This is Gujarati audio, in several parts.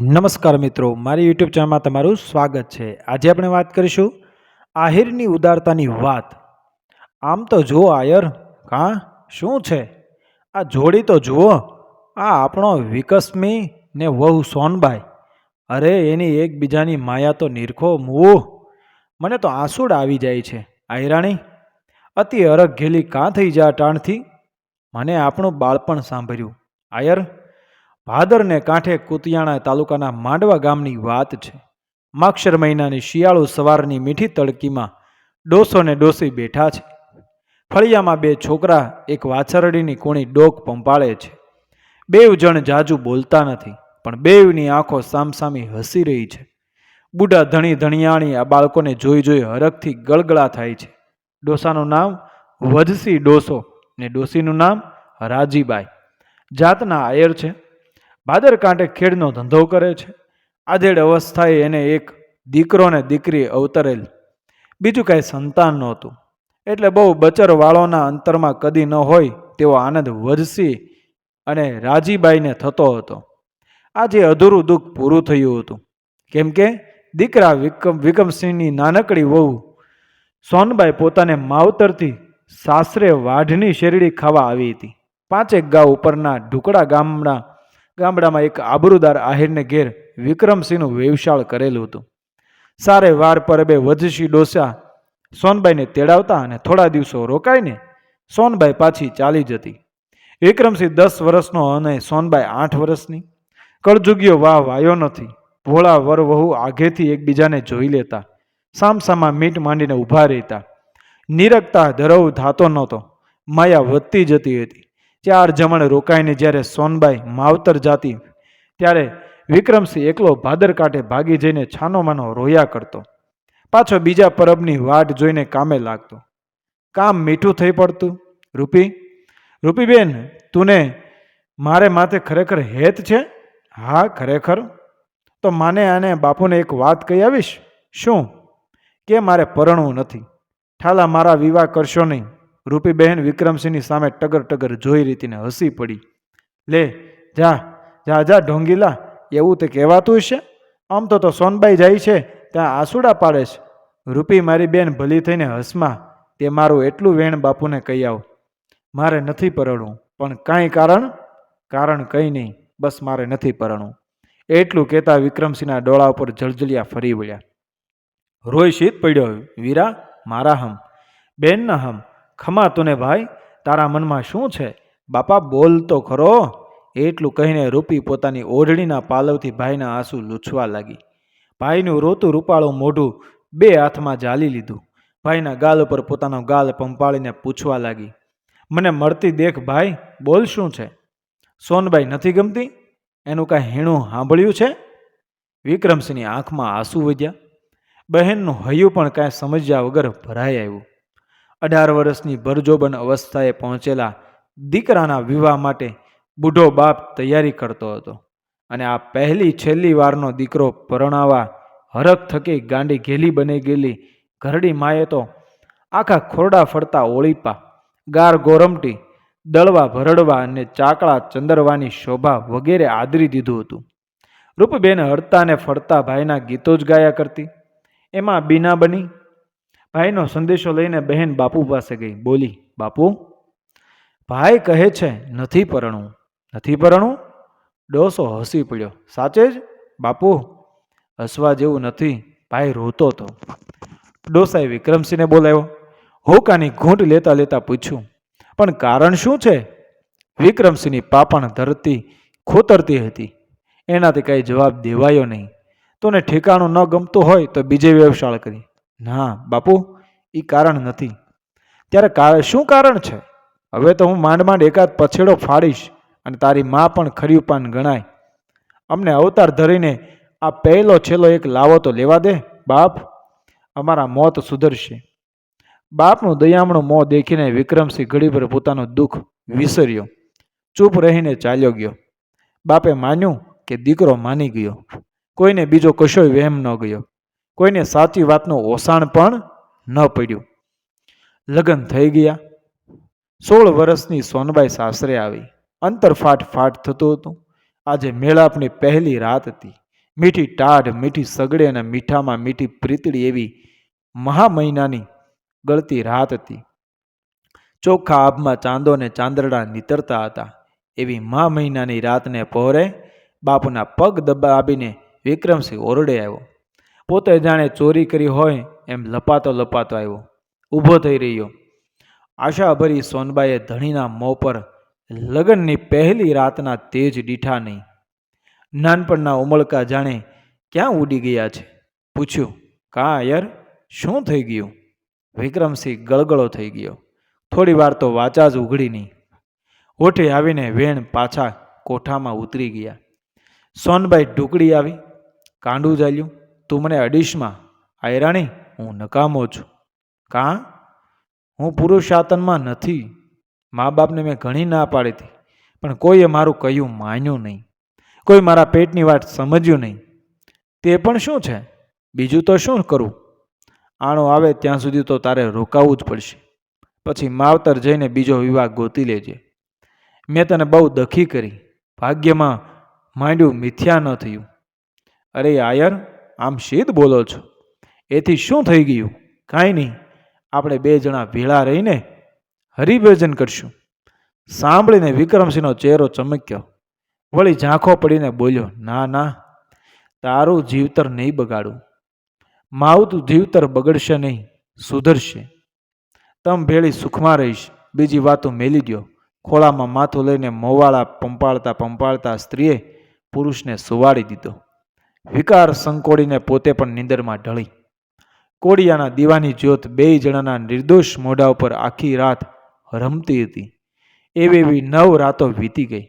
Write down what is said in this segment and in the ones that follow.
નમસ્કાર મિત્રો, મારી યુટ્યુબ ચેનલમાં તમારું સ્વાગત છે. આજે આપણે વાત કરીશું આહિરની ઉદારતાની વાત. આમ તો જુઓ આયર કાં શું છે? આ જોડી તો જુઓ, આ આપણો વિકસમી ને વહુ સોનબાઈ. અરે, એની એકબીજાની માયા તો નિરખો મૂવો. મને તો આંસુડ આવી જાય છે, આયરાણી. અતિ અરગ ઘેલી કાં થઈ જા ટાણથી? મને આપણું બાળપણ સાંભળ્યું. આયર ભાદરને કાંઠે કુતિયાણા તાલુકાના માંડવા ગામની વાત છે. માક્ષર મહિનાની શિયાળુ સવારની મીઠી તડકીમાં ડોસો ને ડોસી બેઠા છે. ફળિયામાં બે છોકરા એક વાછરડીની કૂણી ડોક પંપાળે છે. બેવ જણ જાજુ બોલતા નથી, પણ બેવની આંખો સામસામી હસી રહી છે. બુઢા ધણી ધણિયાણી આ બાળકોને જોઈ જોઈ હરખથી ગળગળા થાય છે. ડોસાનું નામ વજસી ડોસો ને ડોસીનું નામ રાજીબાઈ. જાતના આયર છે. ભાદર કાંઠે ખેડનો ધંધો કરે છે. આધેડ અવસ્થાએ એને એક દીકરો ને દીકરી અવતરેલ. બીજું કાંઈ સંતાન નહોતું. એટલે બહુ બચરવાળોના અંતરમાં કદી ન હોય તેવો આનંદ વધસી અને રાજીબાઈને થતો હતો. આજે અધૂરું દુઃખ પૂરું થયું હતું. કેમ કે દીકરા વિક્રમ, વિક્રમસિંહની નાનકડી વહુ સોનબાઈ પોતાને માવતરથી સાસરે વાઢની શેરડી ખાવા આવી હતી. પાંચેક ગાંવ ઉપરના ઢુકડા ગામના ગામડામાં એક આબરૂદાર આહિરને ઘેર વિક્રમસિંહનું વેવશાળ કરેલું હતું. સારે વાર પર બે વધશી ડોસા સોનબાઈને તેડાવતા અને થોડા દિવસો રોકાઈને સોનબાઈ પાછી ચાલી જતી. વિક્રમસિંહ દસ વર્ષનો અને સોનબાઈ આઠ વર્ષની. કળજુગીયો વાહ વાયો નથી. ભોળા વર વહુ આઘેથી એકબીજાને જોઈ લેતા. સામસામા મીટ માંડીને ઊભા રહેતા. નિરગતા ધરવ થાતો નહોતો. માયા વધતી જતી હતી. ચાર જમણ રોકાઈને જ્યારે સોનબાઈ માવતર જાતી, ત્યારે વિક્રમસિંહ એકલો ભાદર કાંઠે ભાગી જઈને છાનો માનો રોયા કરતો. પાછો બીજા પરબની વાટ જોઈને કામે લાગતો. કામ મીઠું થઈ પડતું. રૂપી, રૂપીબેન, તુને મારે માથે ખરેખર હેત છે? હા, ખરેખર. તો માને આને બાપુને એક વાત કહી આવીશ? શું? કે મારે પરણવું નથી. ઠાલા, મારા વિવાહ કરશો નહીં. રૂપીબહેન વિક્રમસિંહની સામે ટગર ટગર જોઈ રીતીને હસી પડી. લે, જા જા જા, ઢોંગીલા, એવું તે કહેવાતું છે આમ તો તો સોનબાઈ જાય છે, ત્યાં આસુડા પાડે છે. રૂપી, મારી બેન ભલી થઈને હસમાં, તે મારું એટલું વેણ બાપુને કહી આવ. મારે નથી પરણવું, પણ કાંઈ કારણ? કારણ કંઈ નહીં, બસ મારે નથી પરણવું. એટલું કહેતા વિક્રમસિંહના ડોળા ઉપર જળજલિયા ફરી વળ્યા. રોય શીત પડ્યો, વીરા, મારા હમ, બેનના હમ ખમા ને ભાઈ, તારા મનમાં શું છે? બાપા, બોલ તો ખરો. એટલું કહીને રૂપી પોતાની ઓઢણીના પાલવથી ભાઈના આંસુ લૂછવા લાગી. ભાઈનું રોતું રૂપાળું મોઢું બે હાથમાં ઝાલી લીધું. ભાઈના ગાલ ઉપર પોતાનો ગાલ પંપાળીને પૂછવા લાગી. મને મળતી દેખ ભાઈ, બોલ શું છે? સોનબાઈ નથી ગમતી? એનું કાંઈ હીણું સાંભળ્યું છે? વિક્રમસિંહની આંખમાં આંસુ વધ્યા. બહેનનું હૈયું પણ કાંઈ સમજ્યા વગર ભરાઈ આવ્યું. અઢાર વર્ષની ભરજોબન અવસ્થાએ પહોંચેલા દીકરાના વિવાહ માટે બુઢો બાપ તૈયારી કરતો હતો અને આ પહેલી છેલ્લી વારનો દીકરો પરણાવા હરખ થકી ગાંડી ઘેલી બની ગયેલી ઘરડી માએ તો આખા ખોરડા ફરતા ઓળીપા, ગાર ગોરમટી, દળવા ભરડવા અને ચાકળા ચંદરવાની શોભા વગેરે આદરી દીધું હતું. રૂપબેન હડતા ને ફરતા ભાઈના ગીતો જ ગાયા કરતી. એમાં બીના બની ભાઈનો સંદેશો લઈને બહેન બાપુ પાસે ગઈ. બોલી, બાપુ, ભાઈ કહે છે, નથી પરણવું. નથી પરણવું? ડોસો હસી પડ્યો. સાચે જ? બાપુ, હસવા જેવું નથી. ભાઈ રોતો હતો ડોસાએ વિક્રમસિંહને બોલાવ્યો. હોકાની ઘૂંટ લેતા લેતા પૂછ્યું, પણ કારણ શું છે? વિક્રમસિંહની પાપણ ધરતી ખોતરતી હતી. એનાથી કાંઈ જવાબ દેવાયો નહીં. તોને ઠેકાણું ન ગમતું હોય તો બીજે વ્યવસાળ કરી. ના, બાપુ એ કારણ નથી. ત્યારે શું કારણ છે? હવે તો હું માંડ માંડ એકાદ પછેડો ફાડીશ અને તારી મા પણ ખરી પાન ગણાય. અમને અવતાર ધરીને આ પહેલો છેલ્લો એક લાવો તો લેવા દે, બાપ. અમારા મોત સુધરશે. બાપનું દયામણું મોં દેખીને વિક્રમસિંહ ઘડીભર પોતાનું દુઃખ વિસર્યો. ચૂપ રહીને ચાલ્યો ગયો. બાપે માન્યું કે દીકરો માની ગયો. કોઈને બીજો કશોય વહેમ ન ગયો. કોઈને સાચી વાતનું ઓસાણ પણ ન પડ્યું. લગ્ન થઈ ગયા. સોળ વર્ષની સોનબાઈ સાસરે આવી. અંતર ફાટ ફાટ થતું હતું. આજે મેળાપની પહેલી રાત હતી. મીઠી ટાઢ, મીઠી સગડે અને મીઠામાં મીઠી પ્રીતળી એવી મહા મહિનાની ગળતી રાત હતી. ચોખ્ખા આભમાં ચાંદો અને ચાંદરડા નીતરતા હતા. એવી મહા મહિનાની રાતને પહોરે બાપુના પગ દબાવીને વિક્રમસિંહ ઓરડે આવ્યો. પોતે જાણે ચોરી કરી હોય એમ લપાતો લપાતો આવ્યો. ઊભો થઈ રહ્યો. આશાભરી સોનબાઈએ ધણીના મોં પર લગ્નની પહેલી રાતના તેજ દીઠા નહીં. નાનપણના ઉમળકા જાણે ક્યાં ઉડી ગયા છે? પૂછ્યું, કા યાર, શું થઈ ગયું? વિક્રમસિંહ ગળગળો થઈ ગયો. થોડી વાર તો વાચા જ ઉઘડી નહીં. ઓઠે આવીને વેણ પાછા કોઠામાં ઉતરી ગયા. સોનબાઈ ઢુકડી આવી, કાંડું ચાલ્યું તું મને અડીશમાં. આયરાણી, હું નકામો છું. કાં? હું પુરુષાતનમાં નથી. મા બાપને મેં ઘણી ના પાડી હતી, પણ કોઈએ મારું કહ્યું માન્યું નહીં. કોઈ મારા પેટની વાત સમજ્યું નહીં. તે પણ શું છે? બીજું તો શું કરું? આણો આવે ત્યાં સુધી તો તારે રોકાવું જ પડશે. પછી માવતર જઈને બીજો વિવાહ ગોતી લેજે. મેં તને બહુ દખી કરી. ભાગ્યમાં માંડ્યું મિથ્યા ન થયું. અરે આયર આમ શીત બોલો છો? એથી શું થઈ ગયું? કાંઈ નહીં. આપણે બે જણા ભેળા રહીને હરિભજન કરશું. સાંભળીને વિક્રમસિંહનો ચહેરો ચમક્યો. વળી ઝાંખો પડીને બોલ્યો, ના ના, તારું જીવતર નહીં બગાડું. માવતું જીવતર બગડશે નહીં, સુધરશે. તમ ભેળી સુખમાં રહીશ. બીજી વાતો મેલી દ્યો. ખોળામાં માથું લઈને મોવાળા પંપાળતા પંપાળતા સ્ત્રીએ પુરુષને સુવાડી દીધો. વિકાર સંકોડીને પોતે પણ નિંદરમાં ઢળી. કોડિયાના દીવાની જ્યોત બેય જણાના નિર્દોષ મોઢા ઉપર આખી રાત રમતી હતી. એવી એવી નવ રાતો વીતી ગઈ.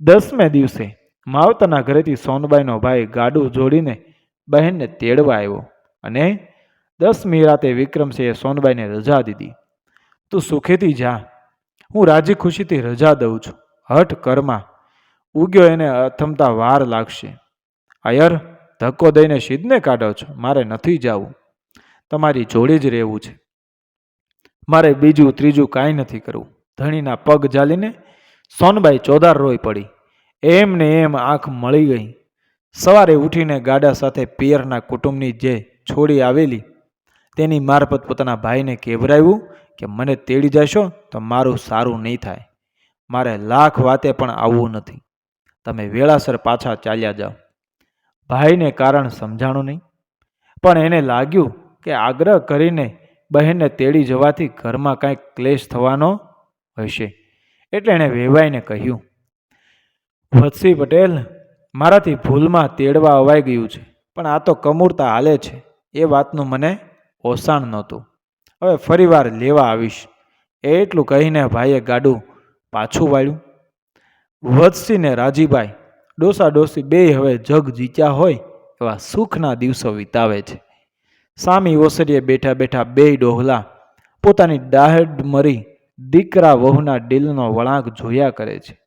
દસમે દિવસે માવતરના ઘરેથી સોનબાઈનો ભાઈ ગાડું જોડીને બહેનને તેડવા આવ્યો અને દસમી રાતે વિક્રમસિંહે સોનબાઈને રજા દીધી. તું સુખેથી જા. હું રાજી ખુશીથી રજા દઉં છું. હઠ કરમાં. ઉગ્યો એને અથમતા વાર લાગશે. અયર ધક્કો દઈને સિદ્ધને કાઢો છો. મારે નથી જવું. તમારી જોડે જ રહેવું છે. મારે બીજું ત્રીજું કાંઈ નથી કરવું. ધણીના પગ જાલીને સોનબાઈ ચોધાર રોઈ પડી. એમ ને એમ આંખ મળી ગઈ. સવારે ઉઠીને ગાડા સાથે પિયરના કુટુંબની જે છોડી આવેલી, તેની મારફત પોતાના ભાઈને કેવરાવ્યું કે, મને તેડી જશો તો મારું સારું નહીં થાય. મારે લાખ વાતે પણ આવવું નથી. તમે વેળાસર પાછા ચાલ્યા જાઓ. ભાઈને કારણ સમજાણું નહીં. પણ એને લાગ્યું કે આગ્રહ કરીને બહેનને તેડી જવાથી ઘરમાં કાંઈક ક્લેશ થવાનો હશે. એટલે એણે વેવાઈને કહ્યું વત્સી પટેલ, મારાથી ભૂલમાં તેડવા અવાઈ ગયું છે, પણ આ તો કમૂરતા હાલે છે. એ વાતનું મને ઓસાણ નહોતું. હવે ફરીવાર લેવા આવીશ. એટલું કહીને ભાઈએ ગાડું પાછું વાળ્યું. વત્સી ને રાજીભાઈ ડોસા ડોસી બે હવે જગ જીત્યા હોય એવા સુખના દિવસો વિતાવે છે. સામી ઓસરીએ બેઠા બેઠા બે ડોહલા પોતાની દાહડ મરી દીકરા વહુના ડીલનો વળાંક જોયા કરે છે.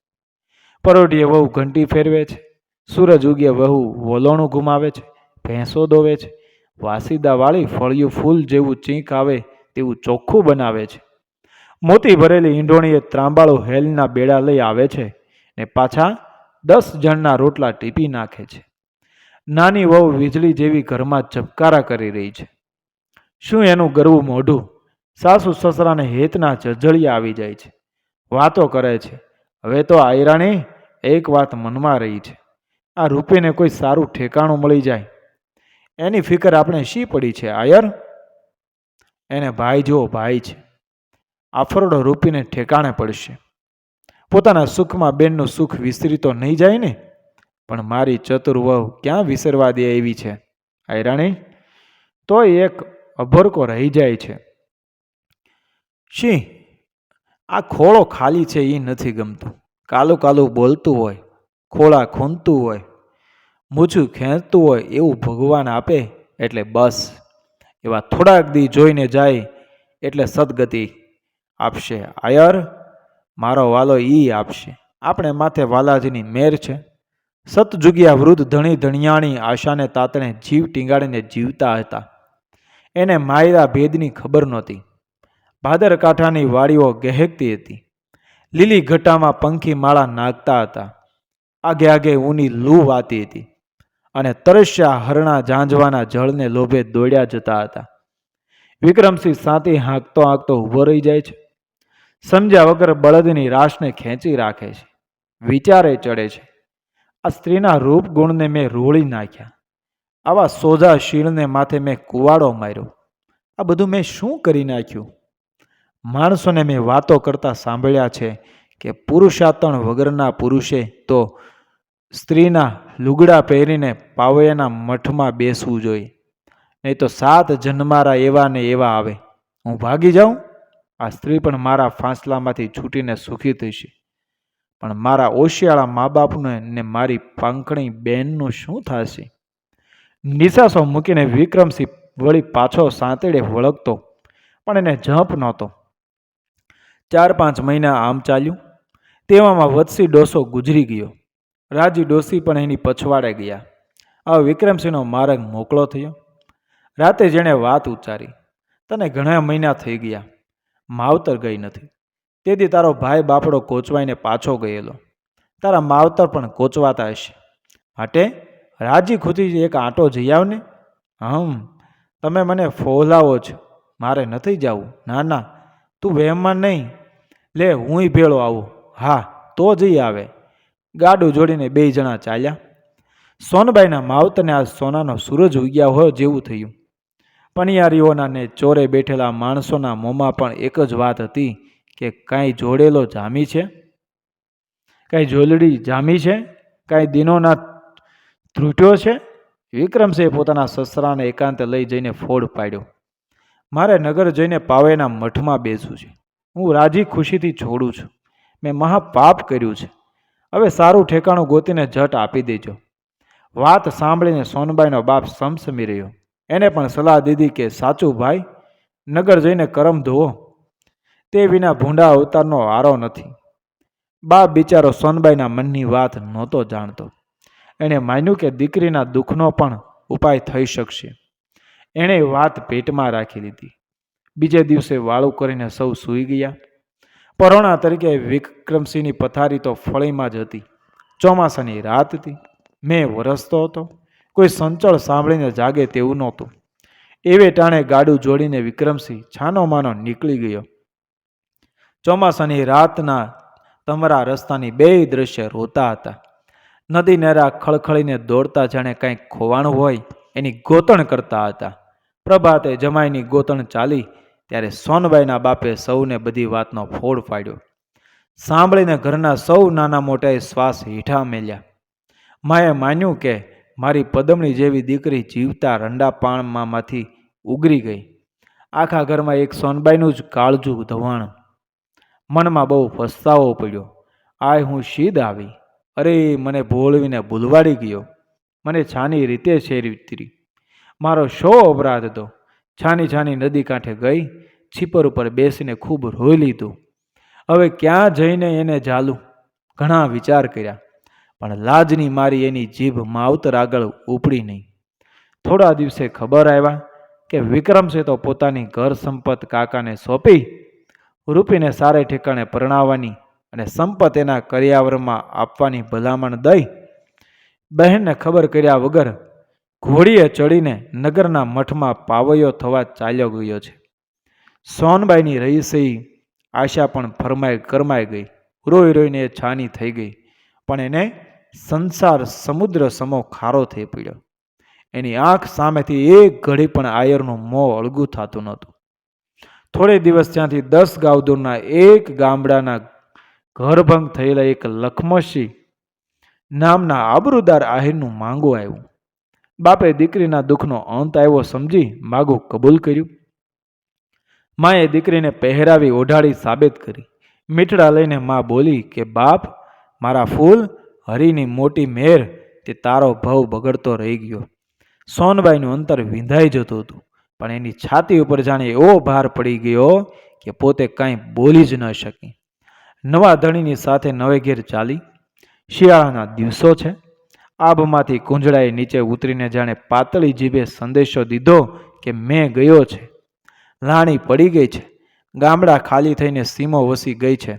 પરોઢીએ વહુ ઘંટી ફેરવે છે. સૂરજ ઉગે વહુ વલોણું ગુમાવે છે. ભેંસો દોવે છે. વાસીદાવાળી ફળિયું ફૂલ જેવું ચીંક આવે તેવું ચોખ્ખું બનાવે છે. મોતી ભરેલી ઈંઢોણીએ ત્રાંબાળું હેલના બેડા લઈ આવે છે ને પાછા દસ જણના રોટલા ટીપી નાખે છે. નાની વહુ વીજળી જેવી ઘરમાં ચપકારા કરી રહી છે. શું એનું ગરવું મોઢું? સાસુ સસરાને હેતના જજળિયા આવી જાય છે. વાતો કરે છે. હવે તો આયરાણી એક વાત મનમાં રહી છે. આ રૂપીને કોઈ સારું ઠેકાણું મળી જાય. એની ફિકર આપણે શી પડી છે, આયર? એને ભાઈ જેવો ભાઈ છે. આફરડો રૂપીને ઠેકાણે પડશે. પોતાના સુખમાં બેનનું સુખ વિસરી તો નહીં જાય ને? પણ મારી ચતુર વહુ ક્યાં વિસરવા દે એવી છે? આયરાણી તોય એક અભરકો રહી જાય છે. શી? આ ખોળો ખાલી છે એ નથી ગમતું. કાલું કાલું બોલતું હોય, ખોળા ખૂંદતું હોય, મૂછું ખેંચતું હોય એવું ભગવાન આપે, એટલે બસ. એવા થોડાક દી જોઈને જાય, એટલે સદગતિ આપશે. આયર મારો વાલો ઈ આપશે. આપણે માથે વાલાજીની મેર છે. સતજુગિયા વૃદ્ધ ધણી ધણિયાણી આશાને તાતણે જીવ ટીંગાડીને જીવતા હતા. એને માયરા ભેદની ખબર નહોતી. ભાદરકાંઠાની વાડીઓ ગહેકતી હતી. લીલી ઘટામાં પંખી માળા નાગતા હતા. આગે આગે ઊની લૂ વાતી હતી. અને તરસ્યા હરણા ઝાંઝવાના જળને લોભે દોડ્યા જતા હતા. વિક્રમસિંહ સાતી હાંકતો હાંકતો ઊભો રહી જાય છે. સમજ્યા વગર બળદની રાશને ખેંચી રાખે છે, વિચારે ચડે છે. આ સ્ત્રીના રૂપ ગુણને મેં રોળી નાખ્યા. આવા સોજા શીળને માથે મેં કુવાડો માર્યો. આ બધું મેં શું કરી નાખ્યું? માણસોને મેં વાતો કરતા સાંભળ્યા છે કે પુરુષાતણ વગરના પુરુષે તો સ્ત્રીના લુગડા પહેરીને પાવૈયાના મઠમાં બેસવું જોઈએ. નહીં તો સાત જન્મારા એવા ને એવા આવે. હું ભાગી જાઉં? આ સ્ત્રી પણ મારા ફાંસલામાંથી છૂટીને સુખી થશે પણ મારા ઓશિયાળા મા બાપને ને મારી પાંખણી બહેનનું શું થશે? નિશાસો મૂકીને વિક્રમસિંહ વળી પાછો સાંતેડે વળગતો, પણ એને જંપ નહોતો. ચાર પાંચ મહિના આમ ચાલ્યું. તેવામાં વત્સી ડોસો ગુજરી ગયો. રાજી ડોસી પણ એની પછવાડે ગયા. આ વિક્રમસિંહનો માર્ગ મોકળો થયો. રાતે જેણે વાત ઉચ્ચારી. તને ઘણા મહિના થઈ ગયા. માવતર ગઈ નથી. તેથી તારો ભાઈ બાપડો કોચવાઈને પાછો ગયેલો. તારા માવતર પણ કોચવાતા હશે. માટે રાજી ખુશી એક આંટો જઈ આવને. હમ, તમે મને ફોલાવો છો. મારે નથી જવું. ના ના, તું વહેમમાં નહીં. લે, હુંય ભેળો આવું. હા, તો જઈ આવે. ગાડું જોડીને બે જણા ચાલ્યા. સોનબાઈના માવતરને આ સોનાનો સૂરજ ઉગ્યા હોય જેવું થયું. પણિયારીઓના ને ચોરે બેઠેલા માણસોના મોંમાં પણ એક જ વાત હતી કે કાંઈ જોડેલો જામી છે? કાંઈ જોલડી જામી છે? કાંઈ દિનોના ત્રુટ્યો છે? વિક્રમસિંહે પોતાના સસરાને એકાંતે લઈ જઈને ફોડ પાડ્યો. મારે નગર જઈને પાવેના મઠમાં બેસવું છે. હું રાજી ખુશીથી છોડું છું. મેં મહાપાપ કર્યું છે. હવે સારું ઠેકાણું ગોતીને જટ આપી દેજો. વાત સાંભળીને સોનબાઈનો બાપ સમસમી રહ્યો. એને પણ સલાહ દીધી કે, સાચું ભાઈ, નગર જઈને કરમ ધોવો. તે વિના ભૂંડા અવતારનો વારો નથી. બાપ બિચારો સોનબાઈના મનની વાત નહોતો જાણતો. એણે માન્યું કે દીકરીના દુઃખનો પણ ઉપાય થઈ શકશે. એણે વાત પેટમાં રાખી લીધી. બીજે દિવસે વાળું કરીને સૌ સૂઈ ગયા. પરોણા તરીકે વિક્રમસિંહની પથારી તો ફળીમાં જ હતી. ચોમાસાની રાત હતી. મેં વરસતો હતો. કોઈ સંચળ સાંભળીને જાગે તેવું નહોતું. એવે ટાણે ગાડું જોડીને વિક્રમસિંહ છાનો માનો નીકળી ગયો. ચોમાસાની રાતના તમારા રસ્તાની બે દ્રશ્ય રોતા હતા. નદી નેરા ખળખળીને દોડતા જાણે કંઈક ખોવાણું હોય એની ગોતણ કરતા હતા. પ્રભાતે જમાઈની ગોતણ ચાલી ત્યારે સોનબાઈના બાપે સૌને બધી વાતનો ફોડ પાડ્યો. સાંભળીને ઘરના સૌ નાના મોટાએ શ્વાસ હીઠા મેલ્યા. માએ માન્યું કે મારી પદમણી જેવી દીકરી જીવતા રંડા પાણમાંથી ઉગરી ગઈ. આખા ઘરમાં એક સોનબાઈનું જ કાળજું ધવાણ. મનમાં બહુ પસ્તાવો પડ્યો. આય હું શીદ આવી. અરે, મને ભોળવીને ભૂલવાડી ગયો. મને છાની રીતે શેરી મારો શો અપરાધ હતો. છાની છાની નદી કાંઠે ગઈ. છીપર ઉપર બેસીને ખૂબ રોઈ લીધું. હવે ક્યાં જઈને એને ઝાલું? ઘણા વિચાર કર્યા. પણ લાજની મારી એની જીભ માવતર આગળ ઉપડી નહીં. થોડા દિવસે ખબર આવ્યા કે વિક્રમ છે તો પોતાની ઘર સંપત કાકાને સોંપી, રૂપીને સારે ઠેકાણે પરણાવવાની અને સંપત એના કર્યાવરમાં આપવાની ભલામણ દઈ, બહેનને ખબર કર્યા વગર ઘોડીએ ચડીને નગરના મઠમાં પાવૈયો થવા ચાલ્યો ગયો છે. સોનબાઈની રહીસઈ આશા પણ ફરમાઈ કરમાઈ ગઈ. રોઈ રોઈને એ છાની થઈ ગઈ. પણ એને સંસાર સમુદ્ર સમો ખારો થઈ પડ્યો. એની આંખ સામેથી એક ઘડી પણ આયરનું મોં અળગું થતું નહોતું. થોડે દિવસ ત્યાંથી દસ ગાવ દૂરના એક ગામડાના ઘરભંગ થયેલા એક લખમશી નામના આબરૂદાર આહિરનું માંગું આવ્યું. બાપે દીકરીના દુઃખનો અંત આવ્યો સમજી માગું કબૂલ કર્યું. માએ દીકરીને પહેરાવી ઓઢાડી સાબિત કરી. મીઠડા લઈને મા બોલી કે, બાપ, મારા ફૂલ હરીની મોટી મેર તે તારો ભવ બગડતો રહી ગયો. સોનબાઈનું અંતર વિંધાઈ જતું હતું, પણ એની છાતી ઉપર જાણે એવો ભાર પડી ગયો કે પોતે કાંઈ બોલી જ ન શકી. નવા ધણીની સાથે નવે ઘેર ચાલી. શિયાળાના દિવસો છે. આભમાંથી કુંજળાએ નીચે ઉતરીને જાણે પાતળી જીભે સંદેશો દીધો કે મેં ગયો છે. લાણી પડી ગઈ છે. ગામડા ખાલી થઈને સીમો વસી ગઈ છે.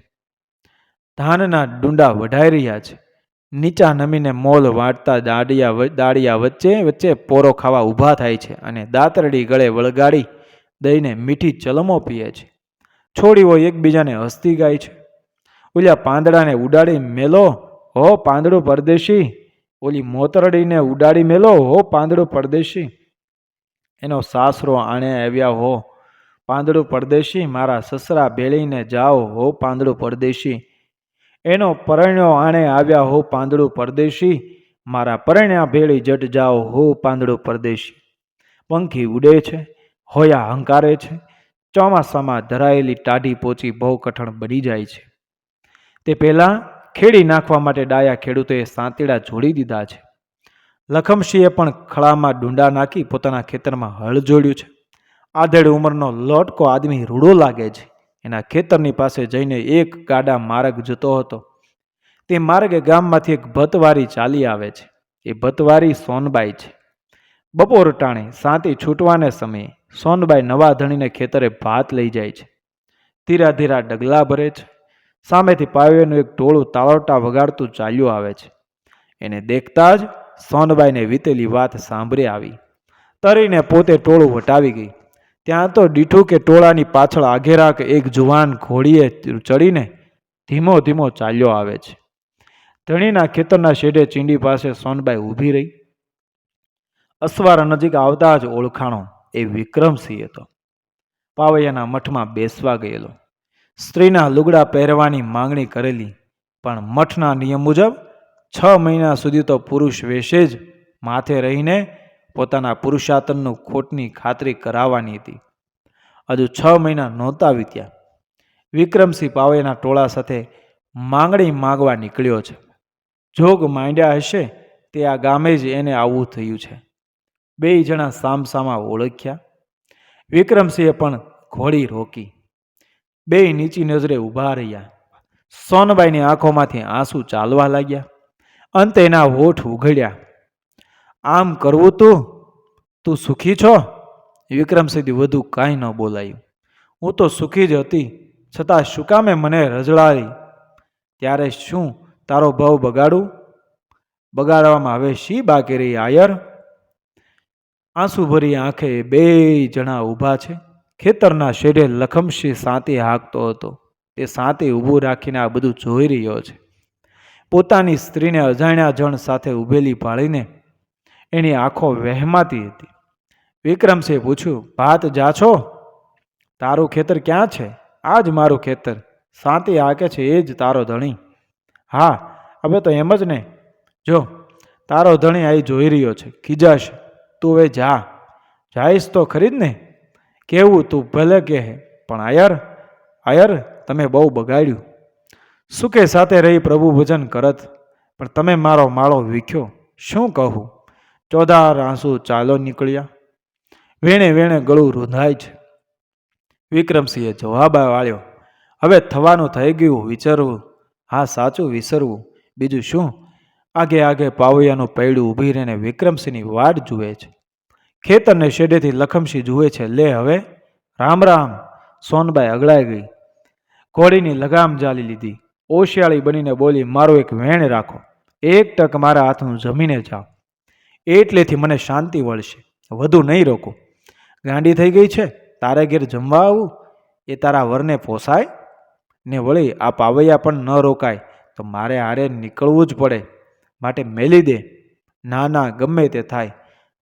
ધાનના ડુંડા વઢાઈ રહ્યા છે. નીચા નમીને મોલ વાટતા દાડિયા દાડિયા વચ્ચે વચ્ચે પોરો ખાવા ઊભા થાય છે અને દાતરડી ગળે વળગાડી દઈને મીઠી ચલમો પીએ છે. છોડીઓ એકબીજાને હસતી ગાય છે. ઓલ્યા પાંદડાને ઉડાડી મેલો, હો પાંદડું પરદેશી. ઓલી મોતરડીને ઉડાડી મેલો, હો પાંદડું પરદેશી. એનો સાસરો આણે આવ્યા, હો પાંદડું પરદેશી, મારા સસરા ભેળીને જાઓ, હો પાંદડું પરદેશી. એનો પરણ્યો આણે આવ્યા હો પાંદડું પરદેશી, મારા પરણ્યા ભેળી જટ જાઓ હો પાંદડું પરદેશી. પંખી ઉડે છે, હોયા હંકારે છે, ચોમાસામાં ધરાયેલી ટાઢી પોચી બહુ કઠણ બની જાય છે. તે પહેલાં ખેડી નાખવા માટે ડાયા ખેડૂતોએ સાંતીડા જોડી દીધા છે. લખમસિંહે પણ ખળામાં ડુંડા નાખી પોતાના ખેતરમાં હળ જોડ્યું છે. આધેડ ઉંમરનો લોટકો આદમી રૂડો લાગે છે. એના ખેતરની પાસે જઈને એક ગાડા માર્ગ જતો હતો. તે માર્ગે ગામમાંથી એક ભતવારી ચાલી આવે છે. એ ભતવારી સોનબાઈ છે. બપોર ટાણે સાંતી છૂટવાને સમયે સોનબાઈ નવા ધણીને ખેતરે ભાત લઈ જાય છે. ધીરા ધીરા ડગલા ભરે છે. સામેથી પાવેનું એક ટોળું તાળોટા વગાડતું ચાલ્યું આવે છે. એને દેખતા જ સોનબાઈને વીતેલી વાત સાંભળી આવી. તરીને પોતે ટોળું વટાવી ગઈ. ત્યાં તો દીઠું કે ટોળાની પાછળ આઘેરા કે એક જુવાન ઘોડીએ ચડીને ધીમો ધીમો ચાલ્યો આવે છે. ધણીના ખેતરના શેઢે ચીંડી પાસે સોનબાઈ ઊભી રહી. અસવારા નજીક આવતા જ ઓળખાણો એ વિક્રમસિંહ હતો. પાવૈયાના મઠમાં બેસવા ગયેલો. સ્ત્રીના લુગડા પહેરવાની માંગણી કરેલી, પણ મઠના નિયમ મુજબ છ મહિના સુધી તો પુરુષ વેશે જ માથે રહીને પોતાના પુરુષાતનનું ખોટની ખાતરી કરાવવાની હતી. હજુ છ મહિના નહોતા વીત્યા. વિક્રમસિંહ પાવેના ટોળા સાથે માંગણી માગવા નીકળ્યો છે. જોગ માંડ્યા હશે તે આ ગામે જ એને આવવું થયું છે. બેય જણા સામસામા ઓળખ્યા. વિક્રમસિંહે પણ ઘોડી રોકી. બેય નીચી નજરે ઊભા રહ્યા. સોનબાઈની આંખોમાંથી આંસુ ચાલવા લાગ્યા. અંતે એના હોઠ ઉઘડ્યા. આમ કરવું તું? તું સુખી છો? વિક્રમસિંહથી વધુ કાંઈ ન બોલાયું. હું તો સુખી જ હતી, છતાં શું કામે મને રજળાવી ત્યારે શું તારો ભાવ બગાડું? બગાડવામાં હવે શી બાકી રહી આયર? આંસુ ભરી આંખે બે જણા ઊભા છે. ખેતરના શેઢે લખમસિંહ સાંતી હાંકતો હતો. તે સાંતી ઊભું રાખીને આ બધું જોઈ રહ્યો છે. પોતાની સ્ત્રીને અજાણ્યા જણ સાથે ઊભેલી ભાળીને એની આંખો વહેમાતી હતી. વિક્રમસિંહે પૂછ્યું, ભાત જા છો? તારું ખેતર ક્યાં છે? આ જ મારું ખેતર. શાંતિ આકે છે, એ જ તારો ધણી. હા, હવે તો એમ જ ને. જો, તારો ધણી અહીં જોઈ રહ્યો છે. ખીજાશે. તું હવે જા. જાઈશ તો ખરી ને? કેવું તું ભલે કહે પણ આયર આયર, તમે બહુ બગાડ્યું. સુખે સાથે રહી પ્રભુ ભજન કરત, પણ તમે મારો માળો વીખ્યો. શું કહું? ચોધાર આંસુ ચાલો નીકળ્યા. વેણે વેણે ગળું રૂંધાય છે. વિક્રમસિંહે જવાબ વાળ્યો હવે થવાનું થઈ ગયું, વિચારવું. હા, સાચું, વિસરવું. બીજું શું? આગે આગે પાવૈયાનું પૈડું ઊભી રહીને વિક્રમસિંહની વાટ જુએ છે. ખેતરને શેડેથી લખમસિંહ જુએ છે, લે હવે, રામ રામ. સોનબાઈ અગળાઈ ગઈ. ઘોડીની લગામ જાલી લીધી. ઓશિયાળી બનીને બોલી, મારો એક વેણ રાખો. એક ટક મારા હાથનું જમીને જાઓ. એટલેથી મને શાંતિ વળશે. વધુ નહીં રોકું. ગાંડી થઈ ગઈ છે. તારે ઘેર જમવા આવું? એ તારા વરને પોસાય? ને વળી, આ પાવૈયા પણ ન રોકાય. તો મારે હારે નીકળવું જ પડે. માટે મેલી દે. ના ના, ગમે તે થાય.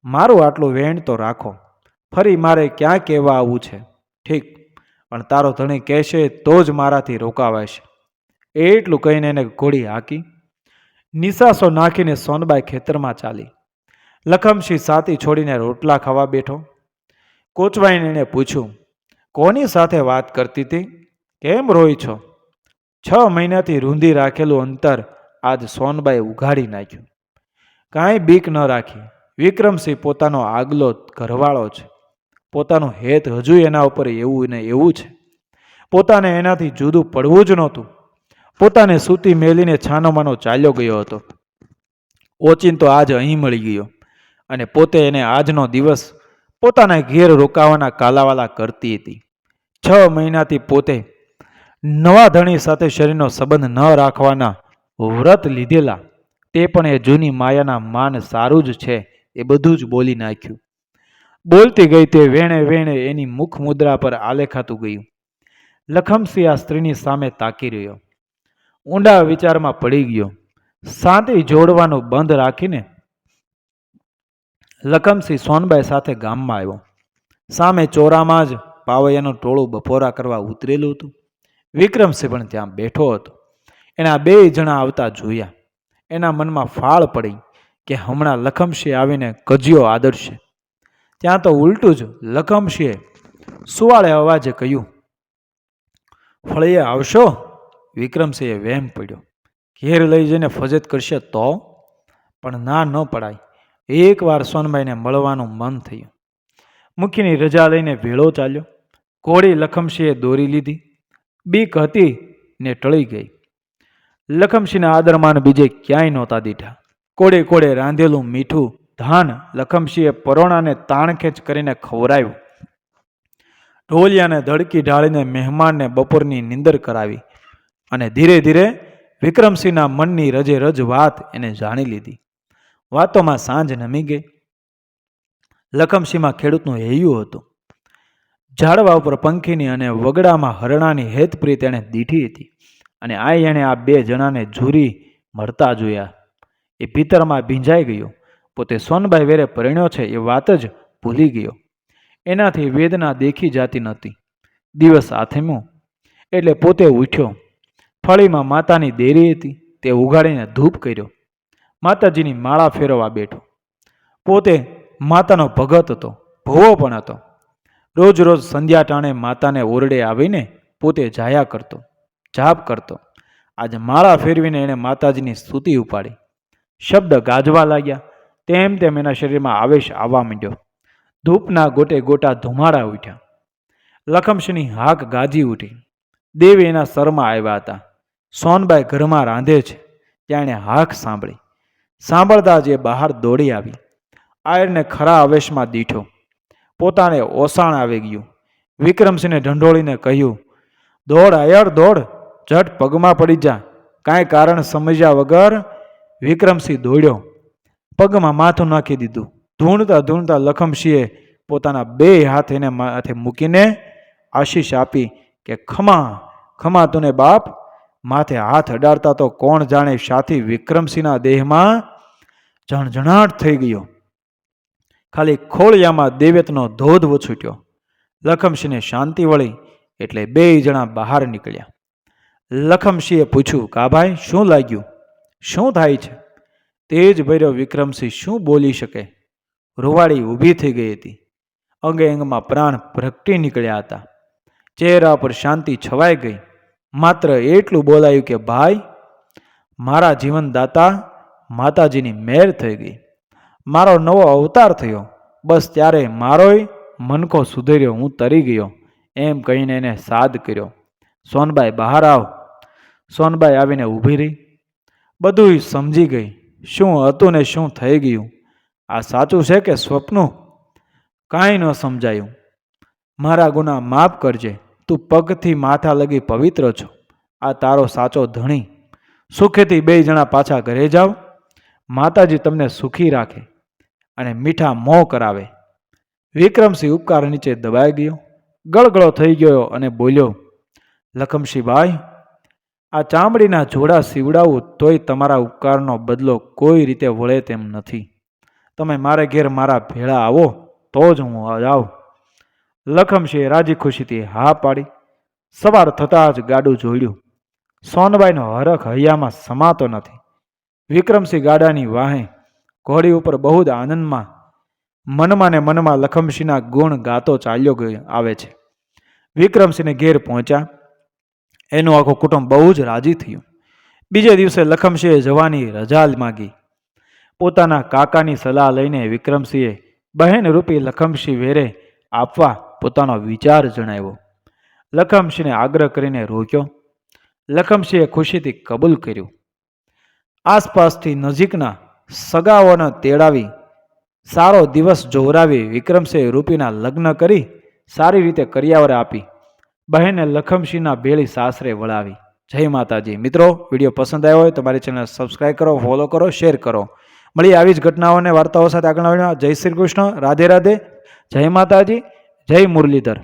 મારું આટલું વેણ તો રાખો. ફરી મારે ક્યાં કહેવા આવવું છે? ઠીક. પણ તારો ધણી કહેશે તો જ મારાથી રોકાવાશે એટલું કહીને એને ઘોડી હાકી. નિશાસો નાખીને સોનબાઈ ખેતરમાં ચાલી. લખમસિંહ સાથી છોડીને રોટલા ખાવા બેઠો. કોચવાઈને એણે પૂછ્યું, કોની સાથે વાત કરતી હતી કેમ રોઈ છો? છ મહિનાથી રૂંધી રાખેલું અંતર આજ સોનબાઈ ઉઘાડી નાખ્યું. કાંઈ બીક ન રાખી. વિક્રમસિંહ પોતાનો આગલો ઘરવાળો છે. પોતાનું હેત હજુ એના ઉપર એવું ને એવું છે. પોતાને એનાથી જુદું પડવું જ નહોતું. પોતાને સૂતી મેલીને છાનોમાનો ચાલ્યો ગયો હતો. ઓચિંતો આજ અહીં મળી ગયો. અને પોતે એને આજનો દિવસ પોતાના ઘેર રોકાવાના કાલાવાલા કરતી હતી. છ મહિનાથી પોતે નવા ધણી સાથે શરીરનો સંબંધ ન રાખવાના વ્રત લીધેલા, તે પણ એ જૂની માયાના માન સારું જ છે એ બધું જ બોલી નાખ્યું. બોલતી ગઈ તે વેણે વેણે એની મુખ મુદ્રા પર આલેખાતું ગયું. લખમસિંહ આ સ્ત્રીની સામે તાકી રહ્યો. ઊંડા વિચારમાં પડી ગયો. શાંતિ જોડવાનું બંધ રાખીને લખમસિંહ સોનબાઈ સાથે ગામમાં આવ્યો. સામે ચોરામાં જ પાવૈયાનું ટોળું બપોરા કરવા ઉતરેલું હતું. વિક્રમસિંહ પણ ત્યાં બેઠો હતો. એના બે જણા આવતા જોયા. એના મનમાં ફાળ પડી કે હમણાં લખમસિંહ આવીને કજિયો આદરશે. ત્યાં તો ઉલટું જ લખમસિંહે સુવાળે અવાજે કહ્યું ફળીએ આવશો? વિક્રમસિંહે વહેમ પડ્યો, ઘેર લઈ જઈને ફજત કરશે તો? પણ ના, ન પડાય. એકવાર સોનબાઈને મળવાનું મન થયું. મુખીની રજા લઈને ભેળો ચાલ્યો. કોળી લખમસિંહે દોરી લીધી. બીક હતી ને ટળી ગઈ. લખમસિંહના આદરમાન બીજે ક્યાંય નહોતા દીઠા કોડે કોડે રાંધેલું મીઠું ધાન લખમસિંહે પરોણાને તાણખેંચ કરીને ખવરાયું ઢોલિયાને ધડકી ઢાળીને મહેમાનને બપોરની નિંદર કરાવી અને ધીરે ધીરે વિક્રમસિંહના મનની રજે રજ વાત એને જાણી લીધી. વાતોમાં સાંજ નમી ગઈ. લખમસીમાં ખેડૂતનું હૈયું હતું. ઝાડવા ઉપર પંખીની અને વગડામાં હરણાની હેતપ્રીત એણે દીઠી હતી અને આ એણે આ બે જણાને ઝૂરી મળતા જોયા. એ ભીતરમાં ભીંજાઈ ગયો. પોતે સોનભાઈ વેરે પરિણ્યો છે એ વાત જ ભૂલી ગયો. એનાથી વેદના દેખી જાતી નહોતી. દિવસ આથમ્યો. એટલે પોતે ઉઠ્યો. ફળીમાં માતાની દેરી હતી. તે ઉગાડીને ધૂપ કર્યો. માતાજીની માળા ફેરવવા બેઠો. પોતે માતાનો ભગત હતો, ભોવો પણ હતો. રોજ રોજ સંધ્યા ટાણે માતાને ઓરડે આવીને પોતે જાયા કરતો, જાપ કરતો. આજે માળા ફેરવીને એણે માતાજીની સ્તુતિ ઉપાડી. શબ્દ ગાજવા લાગ્યા. તેમ તેમ એના શરીરમાં આવેશ આવવા માંડ્યો. ધૂપના ગોટે ગોટા ધુમાડા ઉઠ્યા. લખમસિંહની હાક ગાજી ઉઠી. દેવ એના સરમાં આવ્યા હતા. સોનબાઈ ઘરમાં રાંધે છે. ત્યાં એણે હાક સાંભળી. સાંભળતા જ બહાર દોડી આવી. આયરને ખરા આવેશમાં દીઠો. પોતાને ઓસાણ આવી ગયું. વિક્રમસિંહને ઢંઢોળીને કહ્યું, દોડ, આયર, દોડ. ઝટ પગમાં પડી જા. કાંઈ કારણ સમજ્યા વગર વિક્રમસિંહ દોડ્યો. પગમાં માથું નાખી દીધું. ધૂણતા ધૂણતા લખમસિંહે પોતાના બે હાથ એને માથે મૂકીને આશીષ આપી કે, ખમા ખમા તુને બાપ. માથે હાથ અડાડતા તો કોણ જાણે સાથી વિક્રમસિંહના દેહમાં જણજણાટ થઈ ગયો. ખાલી ખોળિયામાં દેવેતનો ધોધ વછૂટ્યો. લખમસિંહને શાંતિ વળી એટલે બે જણા બહાર નીકળ્યા. લખમસિંહે પૂછ્યું કાભાઈ શું લાગ્યું? શું થાય છે? તે જ ભર્યો વિક્રમસિંહ શું બોલી શકે? રૂવાડી ઊભી થઈ ગઈ હતી. અંગે અંગમાં પ્રાણ પ્રગટી નીકળ્યા હતા. ચહેરા પર શાંતિ છવાઈ ગઈ. માત્ર એટલું બોલાયું કે, ભાઈ, મારા જીવનદાતા માતાજીની મેર થઈ ગઈ. મારો નવો અવતાર થયો. બસ ત્યારે મારોય મનકો સુધર્યો, હું તરી ગયો. એમ કહીને એને સાદ કર્યો. સોનબાઈ બહાર આવ. સોનબાઈ આવીને ઊભી રહી. બધું સમજી ગઈ. શું હતું ને શું થઈ ગયું? આ સાચું છે કે સ્વપ્નું? કાંઈ ન સમજાયું. મારા ગુના માફ કરજે. તું પગથી માથા લગી પવિત્ર છો. આ તારો સાચો ધણી. સુખેથી બે જણા પાછા ઘરે જાઓ. માતાજી તમને સુખી રાખે અને મીઠા મોં કરાવે. વિક્રમસિંહ ઉપકાર નીચે દબાઈ ગયો. ગળગળો થઈ ગયો અને બોલ્યો લખમસિંહભાઈ આ ચામડીના જોડા સીવડાવું તોય તમારા ઉપકારનો બદલો કોઈ રીતે વળે તેમ નથી. તમે મારે ઘેર મારા ભેળા આવો, તો જ હું જાઉં. લખમસિંહે રાજી ખુશીથી હા પાડી. સવાર થતાં જ ગાડું જોડ્યું. સોનબાઈનો હરખ હૈયામાં સમાતો નથી. વિક્રમસિંહ ગાડાની વાહે ઘોડી ઉપર બહુ જ આનંદમાં, મનમાં ને મનમાં લખમસિંહના ગુણ ગાતો ચાલ્યો ગયો આવે છે. વિક્રમસિંહને ઘેર પહોંચ્યા. એનું આખું કુટુંબ બહુ જ રાજી થયું. બીજે દિવસે લખમસિંહે જવાની રજા માગી. પોતાના કાકાની સલાહ લઈને વિક્રમસિંહે બહેન રૂપી લખમસિંહ વેરે આપવા પોતાનો વિચાર જણાવ્યો. લખમસિંહને આગ્રહ કરીને રોક્યો. લખમસિંહે ખુશીથી કબૂલ કર્યું. આસપાસથી નજીકના સગાઓને તેડાવી, સારો દિવસ જોવરાવી વિક્રમસિંહ રૂપીના લગ્ન કરી સારી રીતે કરિયાવર આપી. બહેને લખમસિંહના ભેળી સાસરે વળાવી. જય માતાજી. મિત્રો, વીડિયો પસંદ આવ્યો હોય તો મારી ચેનલ સબસ્ક્રાઈબ કરો ફોલો કરો શેર કરો. મળી આવી જ ઘટનાઓ અને વાર્તાઓ સાથે આગળના જય શ્રી કૃષ્ણ. રાધે રાધે. જય માતાજી. જય મુરલીધર.